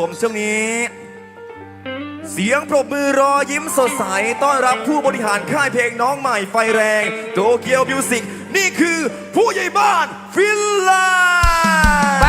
ผมช่วงนี้ เสียงปรบมือรอยิ้มสดใส ต้อนรับผู้บริหารค่ายเพลงน้องใหม่ไฟแรงโตเกียวมิวสิกนี่คือผู้ใหญ่บ้านฟินแลนด์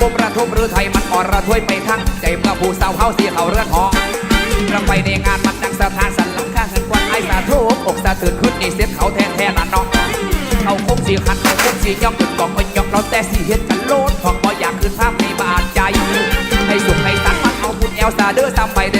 ปมระบบระทมหรือไทยมันอ่อนระทวยไปทั้งใจเมื่อผู้สาวเขาเสียเขาเรือนหอเราไปในงานมันดังสถานสันหลังข้างเงินควันไอสาทุบอกสะตื่นขึ้นนี่เสียเขาแท้แท้ละเนาะเขาคงสีขันเขาคงสีย่องจนกองมันย่องเราแต่สีเฮ็ดกันโลดพองบ่อยากคืนภาพในบาดใจให้สุขให้สันมันเอาบุญแอลซาเดือซ้ำไปเด้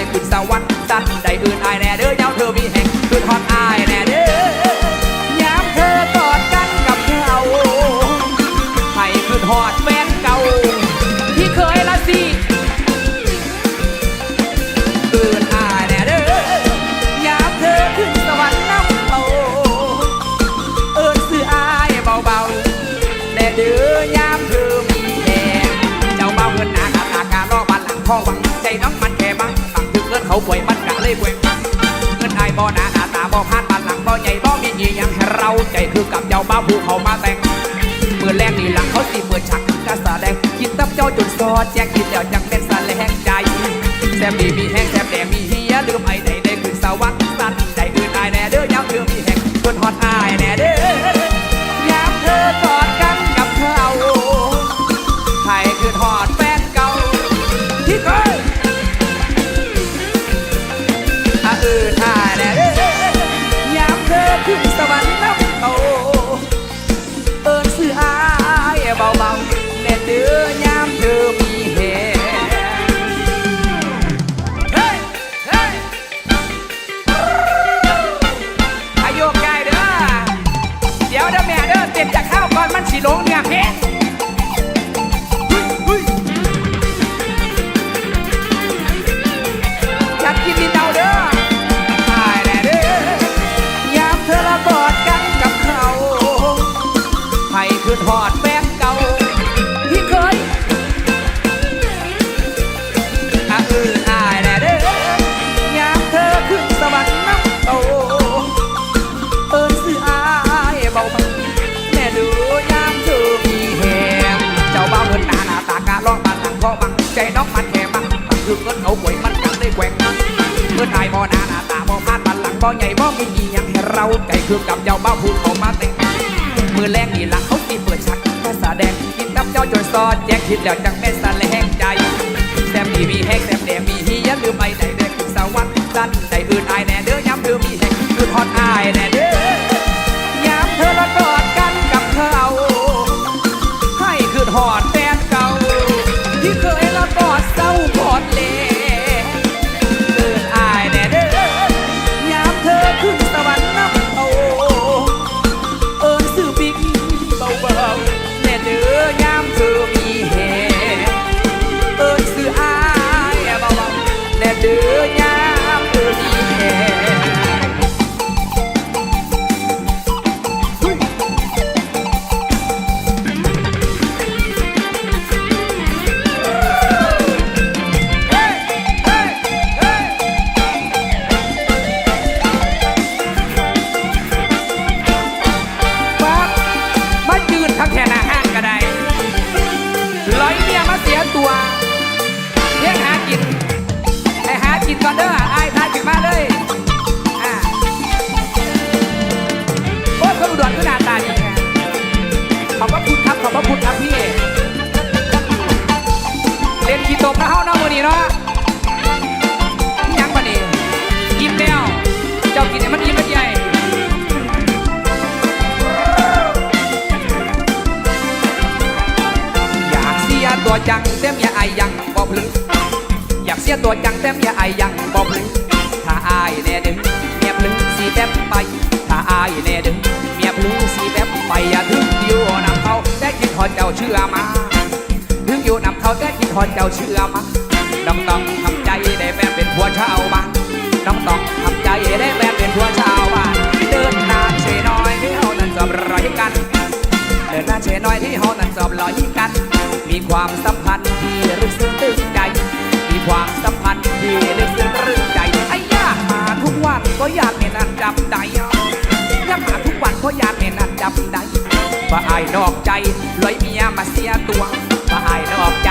ยามเธอมีแหงเจ้าเบาวเงินหนาขาตาการรอบันหลังพ่อหวังใจน้องมันแค่บังตั้งถึงเงินเขาป่วยมันกะเลยป่วยเงินไอายบ่หนาหน้าตาบ่พานบันหลังบ่ใหญ่บ่มีอีหยังให้เราใจคือกับเจ้าบ้าวผู้เขามาแต่งเมื่อแรกนี่หลังเขาสิเปิดฉากกะสาแดงคิดตับเจ้าจนซอดแจ้งคิดแล้วจังเป็นสาแลงใจแซมดีมีแห้งแซมแดงมีเฮียลืมไอ้ อาเอื่นอายแน่เด้อยามเธอขึ้นสวรรค์ อดแฟนเก่าที่เคยอาอืออายแน่เด้อยามเธอขึ้นสวรรค์น้ำโตเอิญซื้ออายเบาบังแน่ดูยามเธอมีแหงเจ้าบ่าวเงินหนาหน้าตากาลองบานหลังพ่อบังใจน้องมันแค่บังมันคือเงินเอาป่วยมันยังได้แกว่งเงินอายบ่หนาหน้าตาบ่พานบันหลังบ่ใหญ่บ่มีอีหยังให้เราใจคือกับเจ้าบ่าวพูดเขามาแต่ง มือแรงนี่หลังเขาตีเปิดชักแค่สาแดงกินตับเจ้าจนซอดแยกคิดแล้วจังแม่นสาแลงใจแซมดีมีแห้งแซมแดงมีเฮียลืมไปไหนแดงคือสวัสดิ์สั้นใจอื่นอายแน่เด้อ จังแต่เมียไอายยังบ่พลึงอยากเสียตัวจังแต่เมียไอายยังบ่พลึงถ้าอายแน่ดึงเมียพลึงสีแบบไปถ้าอายแน่ดึงเมียพลึงสีแบบไปอย่าถึงอยู่นำเขาแต่คิดทอดเจ้าเชื่อมาถึงอยู่นำเขาแต่คิดทอดเจ้าเชื่อมาน้องต้องทำใจได้แม่เป็นผัวชาวบ้านน้องต้องทำใจได้แม่เป็นผัวชาวบ้านเดินหน้าเชน้อยที่เฮานั้นสำไรกันเดินหน้าเชน้อยที่เฮานั้นสอบลอยกัน มีความสัมพันธ์ที่ลึกซึ้งตึงใจ มีความสัมพันธ์ที่ลึกซึ้งตึงใจไอ้ยากมาทุกวันก็อยากเห็นอันจำได้อยากมาทุกวันก็อยากเห็นอันจำได้ว่าอายนอกใจลอยเมียมาเสียตัวว่าอายนอกใจ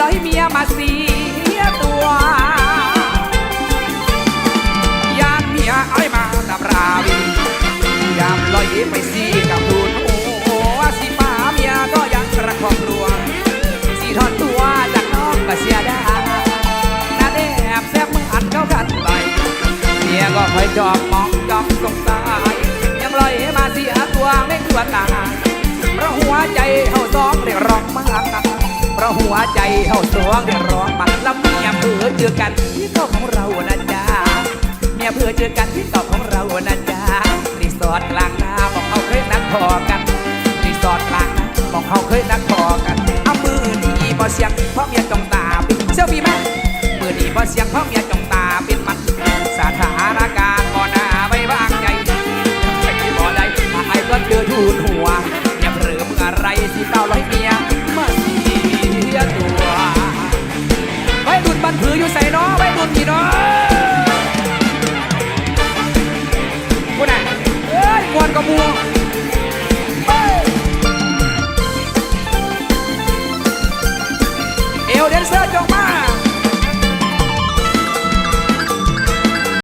ลอยเมียมาเสียตัว อยจอบมองจ้องสงสารยังลอยมาเสียตัวไม่กลัวตายเพราะหัวใจเฮาสองเรียกร้องมาเพราะหัวใจเฮาสองเรียกร้องมาแล้วเมียเพื่อเจอกันที่โต๊ะของเรานะจ๊ะเมียเพื่อเจอกัน อะไรสิเต่าลอยเมียมาเสียตัวไว้ดุดบันผืออยู่ใส่น้อไว้ดุดกี่น้อกูน่ะเอ้ยกวนกระมู